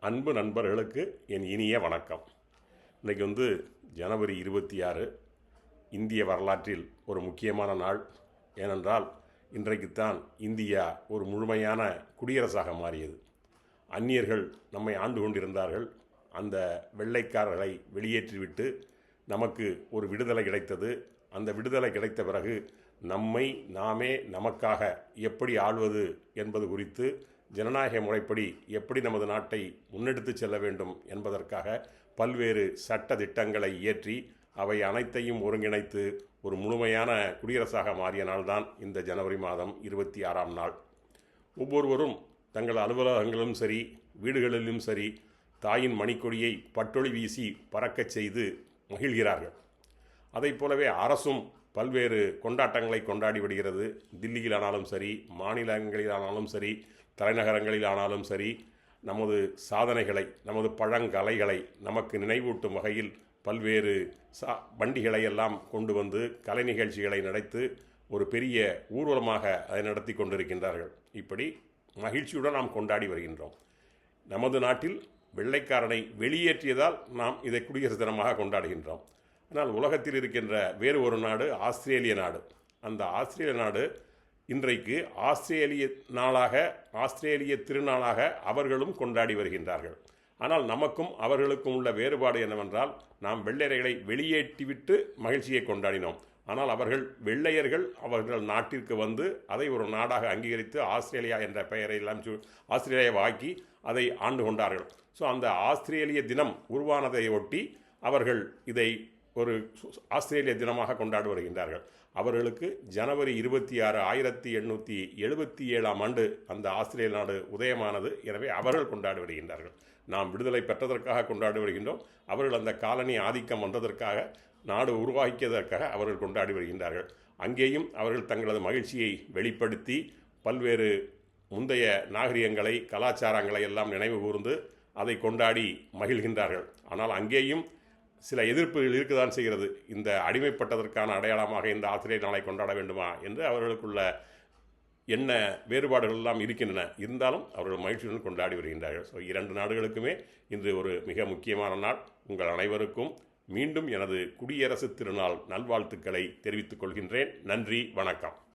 அன்பு நண்பர்களுக்கு என் இனிய வணக்கம். இன்றைக்கி வந்து ஜனவரி இருபத்தி ஆறு. இந்திய வரலாற்றில் ஒரு முக்கியமான நாள். ஏனென்றால் இன்றைக்குத்தான் இந்தியா ஒரு முழுமையான குடியரசாக மாறியது. அந்நியர்கள் நம்மை ஆண்டு கொண்டிருந்தார்கள். அந்த வெள்ளைக்காரர்களை வெளியேற்றிவிட்டு நமக்கு ஒரு விடுதலை கிடைத்தது. அந்த விடுதலை கிடைத்த பிறகு நம்மை நாமே நமக்காக எப்படி ஆள்வது என்பது குறித்து ஜனநாயக முறைப்படி எப்படி நமது நாட்டை முன்னெடுத்து செல்ல வேண்டும் என்பதற்காக பல்வேறு சட்ட திட்டங்களை இயற்றி அவை அனைத்தையும் ஒருங்கிணைத்து ஒரு முழுமையான குடியரசாக மாறிய நாள்தான் இந்த ஜனவரி மாதம் இருபத்தி ஆறாம் நாள். ஒவ்வொருவரும் தங்கள் அலுவலகங்களிலும் சரி வீடுகளிலும் சரி தாயின் மணிக்கொடியை பட்டொளி வீசி பறக்கச் செய்து மகிழ்கிறார்கள். அதைப் போலவே அரசும் பல்வேறு கொண்டாட்டங்களை கொண்டாடி விடுகிறது தில்லியிலானாலும் சரி மாநிலங்களிலானாலும் சரி தலைநகரங்களிலானாலும் சரி நமது சாதனைகளை நமது பழங்கலைகளை நமக்கு நினைவூட்டும் வகையில் பல்வேறு சா வண்டிகளை எல்லாம் கொண்டு வந்து கலை நிகழ்ச்சிகளை நடத்து ஒரு பெரிய ஊர்வலமாக அதை நடத்தி கொண்டிருக்கின்றார்கள். இப்படி மகிழ்ச்சியுடன் நாம் கொண்டாடி வருகின்றோம். நமது நாட்டில் வெள்ளைக்காரனை வெளியேற்றியதால் நாம் இதை குடியரசு தினமாக கொண்டாடுகின்றோம். ஆனால் உலகத்தில் இருக்கின்ற வேறு ஒரு நாடு ஆஸ்திரேலிய நாடு. அந்த ஆஸ்திரேலிய நாடு இன்றைக்கு ஆஸ்திரேலிய நாளாக ஆஸ்திரேலிய திருநாளாக அவர்களும் கொண்டாடி வருகின்றார்கள். ஆனால் நமக்கும் அவர்களுக்கும் உள்ள வேறுபாடு என்னவென்றால் நாம் வெள்ளையர்களை வெளியேற்றிவிட்டு மகிழ்ச்சியை கொண்டாடினோம். ஆனால் அவர்கள் வெள்ளையர்கள் அவர்கள் நாட்டிற்கு வந்து அதை ஒரு நாடாக அங்கீகரித்து ஆஸ்திரேலியா என்ற பெயரை எல்லாம் சு ஆஸ்திரேலியாவை ஆக்கி அதை ஆண்டு கொண்டார்கள். ஸோ அந்த ஆஸ்திரேலிய தினம் உருவானதை ஒட்டி அவர்கள் இதை ஒரு ஆஸ்திரேலிய தினமாக கொண்டாடி வருகின்றார்கள். அவர்களுக்கு ஜனவரி இருபத்தி ஆறு ஆயிரத்தி எண்ணூற்றி எழுபத்தி ஏழாம் ஆண்டு அந்த ஆஸ்திரேலிய நாடு உதயமானது. எனவே அவர்கள் கொண்டாடி வருகின்றார்கள். நாம் விடுதலை பெற்றதற்காக கொண்டாடி வருகின்றோம். அவர்கள் அந்த காலனி ஆதிக்கம் வந்ததற்காக நாடு உருவாக்கியதற்காக அவர்கள் கொண்டாடி வருகின்றார்கள். அங்கேயும் அவர்கள் தங்களது மகிழ்ச்சியை வெளிப்படுத்தி பல்வேறு முந்தைய நாகரிகங்களை கலாச்சாரங்களை எல்லாம் நினைவு கூர்ந்து அதை கொண்டாடி மகிழ்கின்றார்கள். ஆனால் அங்கேயும் சில எதிர்ப்புகள் இருக்கதான் செய்கிறது. இந்த அடிமைப்பட்டதற்கான அடையாளமாக இந்த ஆசிரியர் நாளை கொண்டாட வேண்டுமா என்று அவர்களுக்குள்ள என்ன வேறுபாடுகள் எல்லாம் இருக்கின்றன. இருந்தாலும் அவர்கள் மகிழ்ச்சியுடன் கொண்டாடி வருகின்றார்கள். ஸோ இரண்டு நாடுகளுக்குமே இன்று ஒரு மிக முக்கியமான நாள். உங்கள் அனைவருக்கும் மீண்டும் எனது குடியரசு திருநாள் நல்வாழ்த்துக்களை தெரிவித்துக் கொள்கின்றேன். நன்றி வணக்கம்.